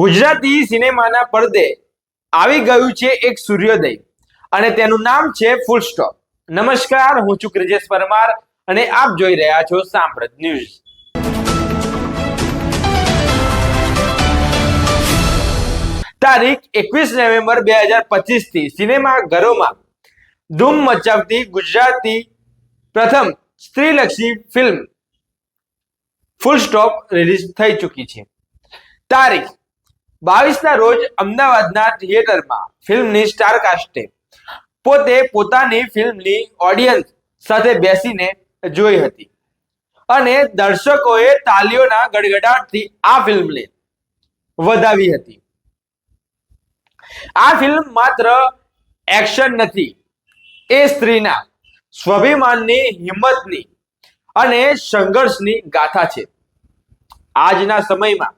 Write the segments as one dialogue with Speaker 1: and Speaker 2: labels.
Speaker 1: ગુજરાતી સિનેમાના પડદે આવી ગયું છે એક સૂર્યોદય. અને તેનું નામ છે ફૂલ સ્ટોપ નમસ્કાર, હું છું ક્રિજેશ પરમાર અને આપ જોઈ રહ્યા છો સાંપ્રત ન્યૂઝ. તારીખ એકવીસ નવેમ્બર બે હજાર પચીસથી સિનેમા ઘરોમાં ધૂમ મચાવતી ગુજરાતી પ્રથમ સ્ત્રીલક્ષી ફિલ્મ ફૂલ સ્ટોપ રિલીઝ થઈ ચૂકી છે. તારીખ બાવીસના રોજ અમદાવાદના થિયેટરમાં ફિલ્મની સ્ટારકાસ્ટે પોતે પોતાની ફિલ્મની ઓડિયન્સ સાથે બેસીને જોઈ હતી. અને દર્શકોએ તાલીઓના ગડગડાટથી આ ફિલ્મને વધાવી હતી. આ ફિલ્મ માત્ર એક્શન નથી, એ સ્ત્રીના સ્વાભિમાનની, હિંમતની અને સંઘર્ષની ગાથા છે. આજના સમયમાં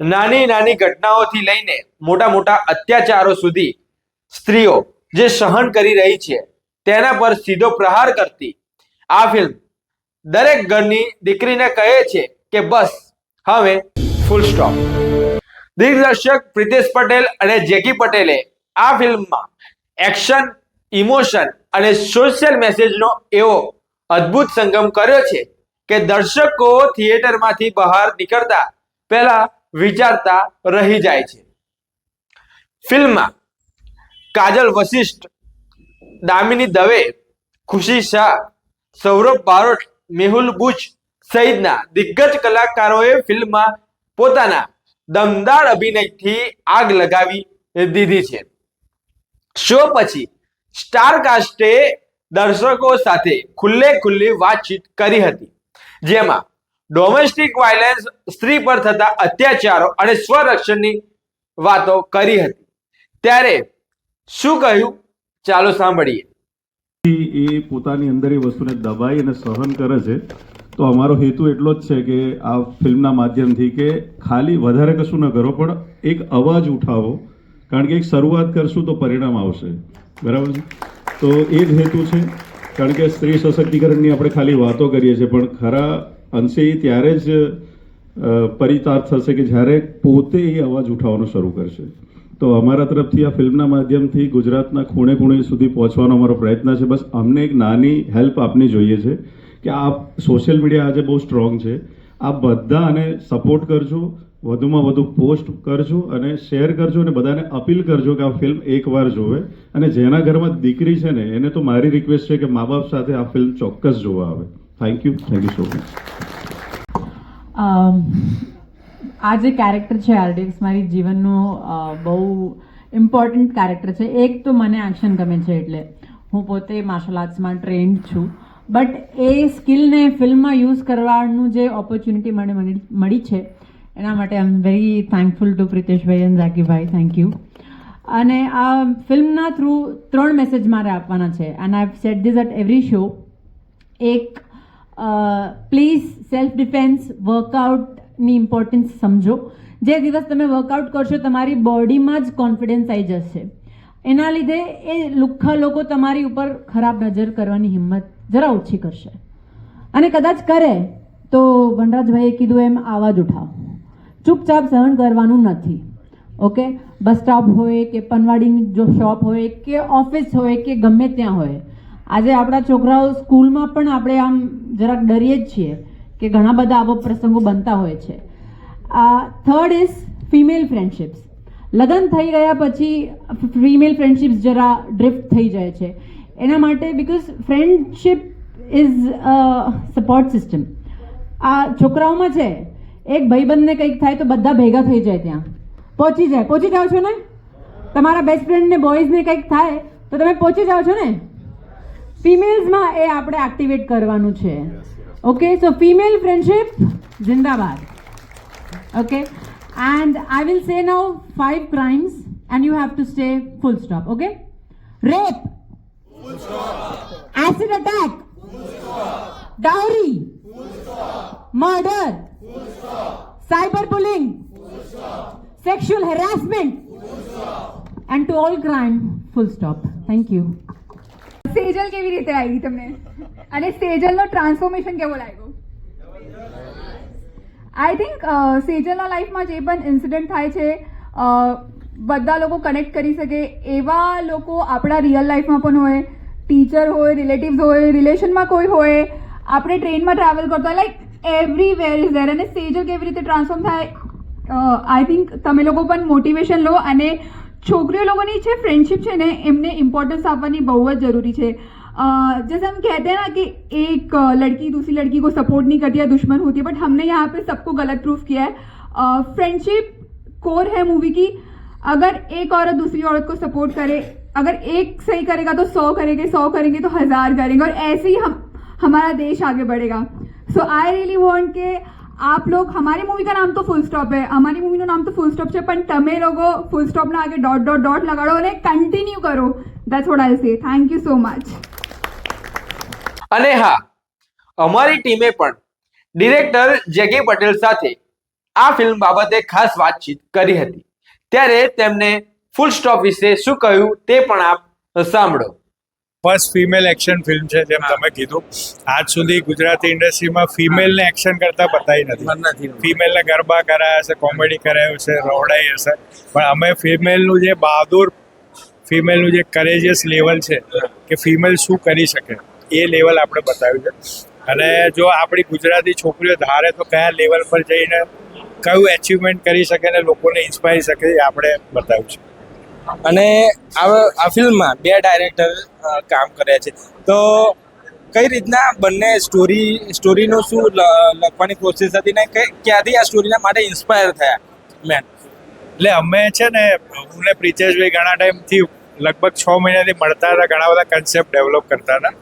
Speaker 1: નાની નાની ઘટનાઓથી લઈને મોટા મોટા અત્યાચારો સુધી સ્ત્રીઓ જે સહન કરી રહી છે, તેના પર સીધો પ્રહાર કરતી. આ ફિલ્મ દરેક ઘરની દીકરીને કહે છે કે બસ, હવે ફૂલ સ્ટોપ દિગ્દર્શક પ્રિતેશ પટેલ અને જેકી પટેલે આ ફિલ્મમાં એક્શન ઇમોશન અને સોશિયલ મેસેજનો એવો અદ્ભુત સંગમ કર્યો છે કે દર્શકો થિયેટરમાંથી બહાર નીકળતા પહેલા વિચારતા રહી જાય છે. ફિલ્મમાં કાજલ વશિષ્ઠ, દામિની દવે, ખુશી શાહ, સૌરભ બારોટ, મેહુલ બુચ સહિતના દિગ્ગજ કલાકારોએ ફિલ્મમાં પોતાના દમદાર અભિનયથી આગ લગાવી દીધી છે. શો પછી સ્ટાર કાસ્ટે દર્શકો સાથે ખુલ્લે ખુલ્લી વાતચીત કરી હતી, જેમાં ડોમેસ્ટિક વાયલન્સ સ્ત્રી પર થતા અત્યાચારો અને સ્વરક્ષણની વાતો કરી હતી. ત્યારે શું કહ્યું? ચાલો સાંભળીએ.
Speaker 2: એ પોતાની અંદર એ વસ્તુને દબાઈ અને સહન કરે છે, તો અમારો હેતુ એટલો જ છે કે આ ફિલ્મના માધ્યમથી કે ખાલી વધારે કશું ન કરો, પણ એક અવાજ ઉઠાવો, કારણ કે એક શરૂઆત કરશું તો પરિણામ આવશે. બરાબર છે? તો એ જ હેતુ છે. કારણ કે સ્ત્રી સશક્તિકરણની આપણે ખાલી વાતો કરીએ છીએ, પણ ખરા અંશે એ ત્યારે જ પરિતાર્થ થશે કે જ્યારે પોતે એ અવાજ ઉઠાવવાનો શરૂ કરશે. તો અમારા તરફથી આ ફિલ્મના માધ્યમથી ગુજરાતના ખૂણે ખૂણે સુધી પહોંચવાનો અમારો પ્રયત્ન છે. બસ અમને એક નાની હેલ્પ આપની જોઈએ છે કે આ સોશિયલ મીડિયા આજે બહુ સ્ટ્રોંગ છે. આ બધા આને સપોર્ટ કરજો, વધુમાં વધુ પોસ્ટ કરજો અને શેર કરજો અને બધાને અપીલ કરજો કે આ ફિલ્મ એકવાર જોવે. અને જેના ઘરમાં દીકરી છે ને, એને તો મારી રિક્વેસ્ટ છે કે મા બાપ સાથે આ ફિલ્મ ચોક્કસ જોવા આવે. Thank you thank you so much
Speaker 3: આ જે કેરેક્ટર છે આરડીએક્સ મારી જીવનનું બહુ ઇમ્પોર્ટન્ટ કેરેક્ટર છે. એક તો મને એક્શન ગમે છે એટલે. હું પોતે માર્શલ આર્ટ્સમાં ટ્રેન્ડ છું. બટ એ સ્કિલને ફિલ્મમાં યુઝ કરવાનું જે ઓપોર્ચ્યુનિટી મને મળી છે, એના માટે I am very thankful to Priteshbhai and Zakibhai. Thank you અને આ ફિલ્મના થ્રુ ત્રણ મેસેજ મારે આપવાના છે. And I set these at every show એક પ્લીઝ સેલ્ફ ડિફેન્સ વર્કઆઉટની ઇમ્પોર્ટન્સ સમજો. જે દિવસ તમે વર્કઆઉટ કરશો, તમારી બોડીમાં જ કોન્ફિડન્સ આવી જશે. એના લીધે એ લુખ્ખા લોકો તમારી ઉપર ખરાબ નજર કરવાની હિંમત જરા ઓછી કરશે. અને કદાચ કરે, તો વનરાજભાઈએ કીધું એમ, આવાજ ઉઠાવો. ચૂપચાપ સહન કરવાનું નથી. ઓકે? બસ સ્ટોપ હોય કે પનવાડીની જો શોપ હોય કે ઓફિસ હોય કે ગમે ત્યાં હોય આજે આપણા છોકરાઓ સ્કૂલમાં પણ આપણે આમ જરાક ડરીએ જ છીએ કે ઘણા બધા આવો પ્રસંગો બનતા હોય છે. થર્ડ ઇઝ ફિમેલ ફ્રેન્ડશિપ્સ લગ્ન થઈ ગયા પછી ફિમેલ ફ્રેન્ડશિપ્સ જરા ડ્રિફ્ટ થઈ જાય છે. એના માટે because friendship is support system આ છોકરાઓમાં છે, એક ભાઈબંધને કંઈક થાય તો બધા ભેગા થઈ જાય ત્યાં. પહોંચી જાય. પહોંચી જાઓ છો ને? તમારા બેસ્ટ ફ્રેન્ડને બોયઝને કંઈક થાય તો તમે પહોંચી જાઓ છો ને? ફિમેલ્સમાં એ આપણે એક્ટિવેટ કરવાનું છે. Okay so female friendship Zindabad okay and I will say now five crimes and you have to stay full stop okay rape acid attack dowry murder cyber bullying sexual harassment and to all crime full stop thank you.
Speaker 4: Sejal કેવી રીતે આવી તમને? અને સેજલનો transformation કેવો લાગ્યો? I think સેજલના લાઈફમાં જે પણ ઇન્સિડન્ટ થાય છે બધા લોકો કનેક્ટ કરી શકે. એવા લોકો આપણા રિયલ લાઈફમાં પણ હોય. ટીચર હોય રિલેટિવ્સ હોય રિલેશનમાં કોઈ હોય. આપણે ટ્રેનમાં ટ્રાવેલ કરતા લાઈક એવરીવેર ઇઝ ધેર અને સેજલ કેવી રીતે ટ્રાન્સફોર્મ થાય આઈ થિંક તમે લોકો પણ મોટિવેશન લો અને છોકરીઓ लोगों છે ફ્રેન્ડશિપ છે ને, એમને ઇમ્પોર્ટન્સ આપવાની બહુ જ જરૂરી છે. जैसे हम कहते हैं ना कि एक लड़की दूसरी लड़की को सपोर्ट नहीं करती है दुश्मन होती है बट हमने यहाँ पे सबको गलत प्रूफ किया है फ्रेंडशिप कोर है मूवी की अगर एक औरत दूसरी औरत को सपोर्ट करे अगर एक सही करेगा तो सौ करेंगे सौ करेंगे तो हज़ार करेंगे और ऐसे ही हम हमारा देश आगे बढ़ेगा सो आई रियली वॉन्ट के आप लोग, हमारी मूवी નામ તો ફૂલ સ્ટોપ स्टॉप અમારી हमारी मूवीનું નામ તો ફૂલ સ્ટોપ છે પણ તમે લોકો ફૂલ સ્ટોપના આગળ ડોટ ડોટ ડોટ લગાડો અને કન્ટિન્યુ કરો દેટ્સ વોટ આઈ સે થેન્ક યુ સો મચ
Speaker 1: અને હા, અમારી ટીમે પણ ડિરેક્ટર જગે પટેલ સાથે આ ફિલ્મ બાબતે ખાસ વાતચીત કરી હતી. ત્યારે તેમને ફૂલ સ્ટોપ વિશે શું કહ્યું તે પણ આપ સાંભળો.
Speaker 5: ફર્સ્ટ ફિમેલ એક્શન ફિલ્મ છે જેમ તમે કીધું. આજ સુધી ગુજરાતી ઇન્ડસ્ટ્રીમાં ફિમેલને એક્શન કરતા બતાવી નથી. ફિમેલને ગરબા કરાયા છે કોમેડી કરાયું છે રોવડાઈ હશે. પણ અમે ફિમેલનું જે બહાદુર ફિમેલનું જે કરેજિયસ લેવલ છે કે ફિમેલ શું કરી શકે એ લેવલ આપણે બતાવ્યું છે. અને જો આપણી ગુજરાતી છોકરીઓ ધારે તો કયા લેવલ પર જઈને કયું એચિવમેન્ટ કરી શકે અને લોકોને ઇન્સ્પાયર શકે એ આપણે બતાવ્યું છે.
Speaker 6: અને આ ફિલ્મમાં બે ડાયરેક્ટર કામ કર્યા છે. તો કઈ રીતના બંને સ્ટોરી સ્ટોરીનો શું લખવાની પ્રોસેસ હતી ને ક્યાંથી આ સ્ટોરીના માટે ઇન્સ્પાયર થયા? મેન
Speaker 5: એટલે અમે છે ને, હું ને પ્રિતેશભાઈ ઘણા ટાઈમથી લગભગ છ મહિનાથી મળતા હતા, ઘણા બધા કન્સેપ્ટ ડેવલપ કરતા હતા.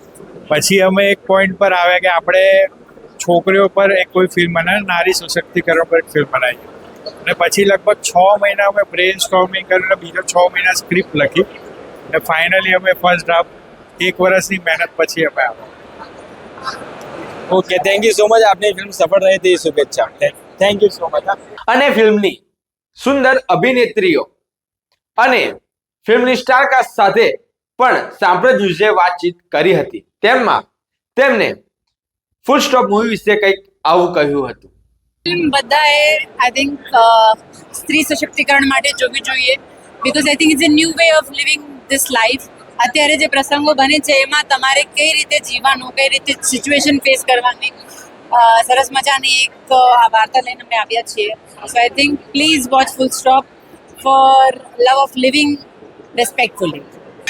Speaker 5: પછી અમે એક પોઈન્ટ પર આવ્યા કે આપણે છોકરીઓ પર એક કોઈ ફિલ્મ બનાવી નારી સશક્તિકરણ પર એક ફિલ્મ બનાવી અને પછી લગભગ છ મહિના અમે બ્રેન સ્ટોર્મિંગ કરીને બીજો છ મહિના સ્ક્રિપ્ટ લખી અને ફાઇનલી અમે ફર્સ્ટ ડ્રાફ્ટ એક વર્ષની મહેનત પછી અમે આવ્યા.
Speaker 6: Okay thank you so much આપની ફિલ્મ સફળ રહે તેવી શુભેચ્છા. થેન્ક યુ સો મચ
Speaker 1: અને ફિલ્મની સુંદર અભિનેત્રીઓ અને ફિલ્મની સ્ટારકાસ્ટ સાથે પણ સાંપ્રત વિશે વાતચીત કરી હતી. તેમાં તેમને ફૂલ સ્ટોપ મૂવી વિશે કંઈક આવું કહ્યું હતું.
Speaker 7: બધાએ આઈ થિંક સ્ત્રી સશક્તિકરણ માટે જોવી જોઈએ. Because I think is a new way of living this life અત્યારે જે પ્રસંગો બને છે, એમાં તમારે કઈ રીતે જીવવાનું, કઈ રીતે સિચ્યુએશન ફેસ કરવાની સરસ મજાની એક આ વાર્તા લઈને અમે આવ્યા છીએ. So I think please watch full stop for love of living respectfully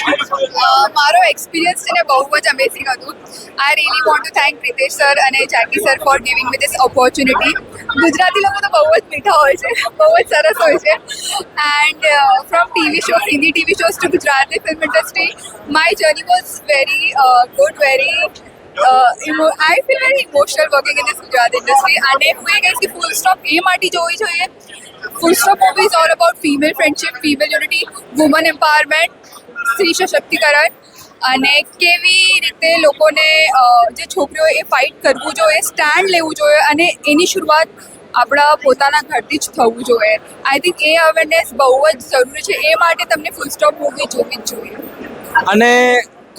Speaker 4: મારો એક્સપિરિયન્સ છે ને બહુ જ અમેઝિંગ હતું. I really want to thank Pritesh sir અને Zaki sir for giving me this opportunity Gujarati લોકો તો બહુ જ મીઠા હોય છે, બહુ જ સરસ હોય છે. And from TV shows Hindi TV shows to Gujarati film industry my journey was very good very I feel very emotional working in this Gujarat industry અને હું એ કહીશ કે ફૂલ સ્ટોપ એ માટે જોવી જોઈએ full stop movie is all about female friendship female unity woman empowerment સ્ત્રી સશક્તિકરણ અને કેવી રીતે લોકોને જે છોકરીઓ એ ફાઇટ કરવું જોઈએ સ્ટેન્ડ લેવું જોઈએ અને એની શરૂઆત આપણા પોતાના ઘરથી જ થવું જોઈએ. આઈ થિંક એ અવેરનેસ બહુ જ જરૂરી છે. એ માટે તમને ફૂલ સ્ટોપ મૂવી જોવી જ જોઈએ.
Speaker 6: અને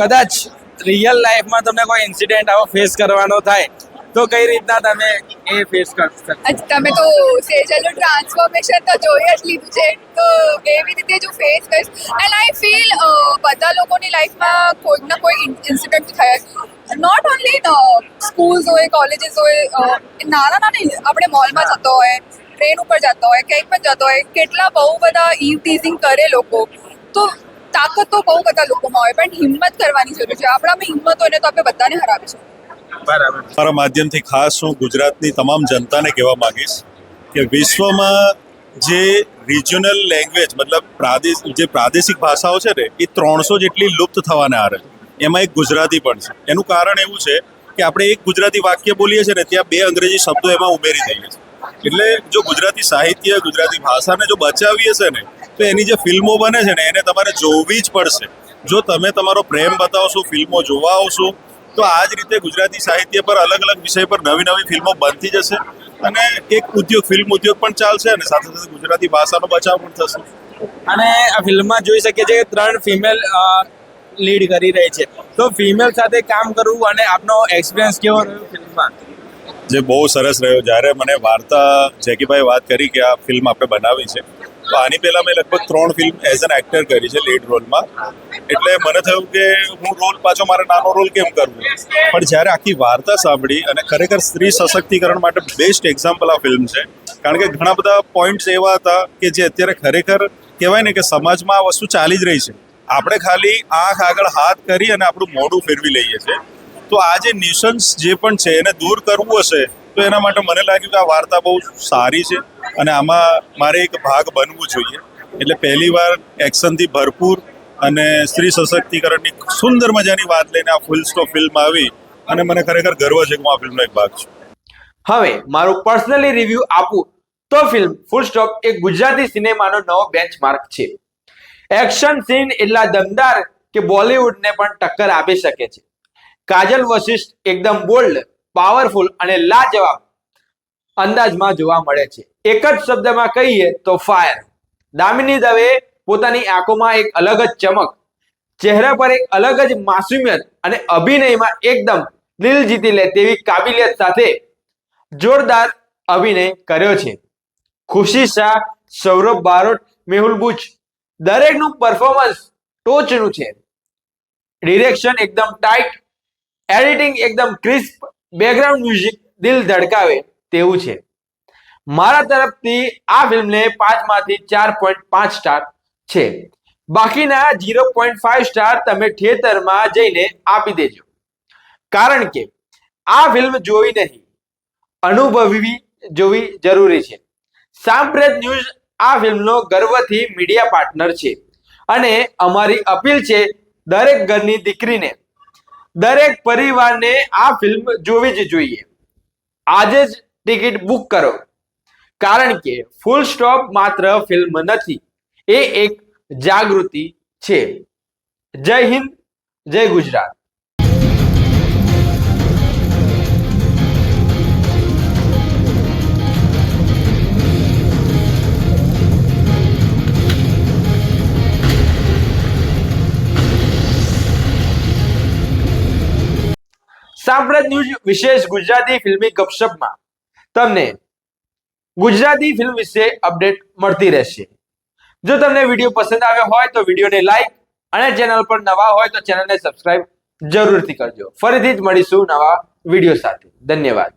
Speaker 6: કદાચ રિયલ લાઈફમાં તમને કોઈ ઇન્સિડન્ટ આવો ફેસ કરવાનો થાય તો કઈ રીતના તમે એ ફેસ કરી શકો?
Speaker 4: અચ્છા, તમે તો સેજલનું ટ્રાન્સફોર્મેશન તો જોઈ જ લીધું છે. તો એવી રીતે જો ફેસ કરીશ એન્ડ આઈ ફીલ બધા લોકોની લાઈફમાં કોઈક ના કોઈ ઇન્સિડન્ટ થયા નોટ ઓનલી સ્કૂલ્સ હોય કોલેજીસ હોય નાના નાના આપણે મોલમાં જતો હોય ટ્રેન ઉપર જતો હોય ક્યાંક પણ જતો હોય કેટલા બહુ બધા ઈવ ટીઝિંગ કરે લોકો. તો તાકાત તો બહુ બધા લોકોમાં હોય પણ હિંમત કરવાની જરૂર છે. આપણામાં હિંમત હોય ને તો આપણે બધાને હરાવીશું
Speaker 6: બરાબર.
Speaker 2: મારા માધ્યમથી ખાસ હું ગુજરાતની તમામ જનતાને કહેવા માંગીશ કે વિશ્વમાં જે રિજનલ લેંગ્વેજ મતલબ પ્રાદેશ જે પ્રાદેશિક ભાષાઓ છે ને, એ ત્રણસો જેટલી લુપ્ત થવાને આરે. એમાં એક ગુજરાતી પણ છે. એનું કારણ એવું છે કે આપણે એક ગુજરાતી વાક્ય બોલીએ છીએ ને, ત્યાં બે અંગ્રેજી શબ્દો એમાં ઉમેરી દઈએ છીએ. એટલે જો ગુજરાતી સાહિત્ય, ગુજરાતી ભાષાને જો બચાવીએ છે ને, તો એની જે ફિલ્મો બને છે ને, એને તમારે જોવી જ પડશે. જો તમે તમારો પ્રેમ બતાવશો, ફિલ્મો જોવા આવશો, તો આ જ રીતે ગુજરાતી સાહિત્ય પર અલગ અલગ વિષય પર નવી નવી ફિલ્મો બનતી જશે. અને એક ઉદ્યોગ ફિલ્મ ઉદ્યોગ પણ ચાલશે અને સાથે સાથે ગુજરાતી ભાષાનો બચાવ પણ થશે.
Speaker 6: અને આ ફિલ્મમાં જોઈ શકીએ છીએ ત્રણ ફિમેલ લીડ કરી રહી છે. તો ફિમેલ સાથે કામ કરવું અને આપનો એક્સપિરિયન્સ કેવો રહ્યો ફિલ્મમાં?
Speaker 2: જે બહુ સરસ રહ્યો. જ્યારે મને વાર્તા જેકીભાઈ વાત કરી કે આ ફિલ્મ આપણે બનાવી છે તો આની પહેલાં મેં લગભગ ત્રણ ફિલ્મ એઝ એન એક્ટર કરી છે લીડ રોલમાં એટલે મને થયું કે હું રોલ પાછો મારે નાનો રોલ કેમ કરવો પણ જ્યારે આખી વાર્તા સાંભળી અને ખરેખર સ્ત્રી સશક્તિકરણ માટે બેસ્ટ એક્ઝામ્પલ આ ફિલ્મ છે. કારણ કે ઘણા બધા પોઈન્ટ્સ એવા હતા કે જે અત્યારે ખરેખર કહેવાય ને કે સમાજમાં આ વસ્તુ ચાલી જ રહી છે. આપણે ખાલી આંખ આગળ હાથ કરી અને આપણું મોઢું ફેરવી લઈએ છીએ. તો આ જે ન્યુસન્સ જે પણ છે એને દૂર કરવું હશે તો એના માટે મને લાગ્યું કે આ વાર્તા બહુ સારી છે અને આમાં મારે એક ભાગ બનવું જોઈએ. એટલે પહેલી વાર એક્શનથી ભરપૂર અને સ્ત્રી સશક્તિકરણની સુંદર મજાની વાત લઈને આ ફૂલ સ્ટોપ ફિલ્મ આવી અને મને ખરેખર ગર્વ છે કે હું આ ફિલ્મનો એક ભાગ છું.
Speaker 1: હવે મારું પર્સનલી રિવ્યુ આપું તો ફિલ્મ ફૂલ સ્ટોપ એ ગુજરાતી સિનેમાનો નવો બેન્ચમાર્ક છે. એક્શન સીન એટલા દમદાર કે બોલિવૂડને પણ ટક્કર આપી શકે છે. કાજલ વશિષ્ઠ એકદમ બોલ્ડ પાવરફુલ અને લાજવાબ અંદાજમાં જોવા મળે છે. એક જ શબ્દમાં કહીએ તો ફાયર દામિની દવે પોતાની આંખોમાં એક અલગ જ ચમક, ચહેરા પર એક અલગ જ માસુમિયત અને અભિનયમાં એકદમ દિલ જીતી લે તેવી કાબિલિયત સાથે જોરદાર અભિનય કર્યો છે. ખુશી શાહ, સૌરભ બારોટ, મેહુલ બુચ દરેકનું પરફોર્મન્સ ટોચનું છે. ડિરેક્શન એકદમ ટાઈટ એડિટિંગ એકદમ ક્રિસ્પ બેકગ્રાઉન્ડ મ્યુઝિક દિલ ધડકાવે તેવું છે. મારા તરફથી આ ફિલ્મને પાંચમાંથી ચાર પોઈન્ટ પાંચ સ્ટાર છે. બાકીના ઝીરો પોઈન્ટ ફાઈવ સ્ટાર તમે થિયેટરમાં જઈને આપી દેજો. કારણ કે આ ફિલ્મ જોઈ નહીં, અનુભવવી જોવી જરૂરી છે. સાંપ્રેત ન્યૂઝ આ ફિલ્મનો ગર્વથી મીડિયા પાર્ટનર છે. અને અમારી અપીલ છે દરેક ઘરની દીકરીને દરેક પરિવારને આ ફિલ્મ જોવી જ જોઈએ. આજે જ ટિકિટ બુક કરો. કારણ કે ફૂલ સ્ટોપ માત્ર ફિલ્મ નથી, એ એક જાગૃતિ છે. જય હિન્દ, જય ગુજરાત. સાંપ્રત ન્યૂઝ વિશેષ ગુજરાતી ફિલ્મી ગપશપમાં તમને ગુજરાતી ફિલ્મ વિશે અપડેટ મળતી રહેશે. જો તમને વીડિયો પસંદ આવ્યો હોય તો વિડીયોને લાઈક અને ચેનલ પર નવા હોય તો ચેનલને સબસ્ક્રાઇબ જરૂરથી કરજો. ફરીથી જ મળીશું નવા વીડિયો સાથે. ધન્યવાદ.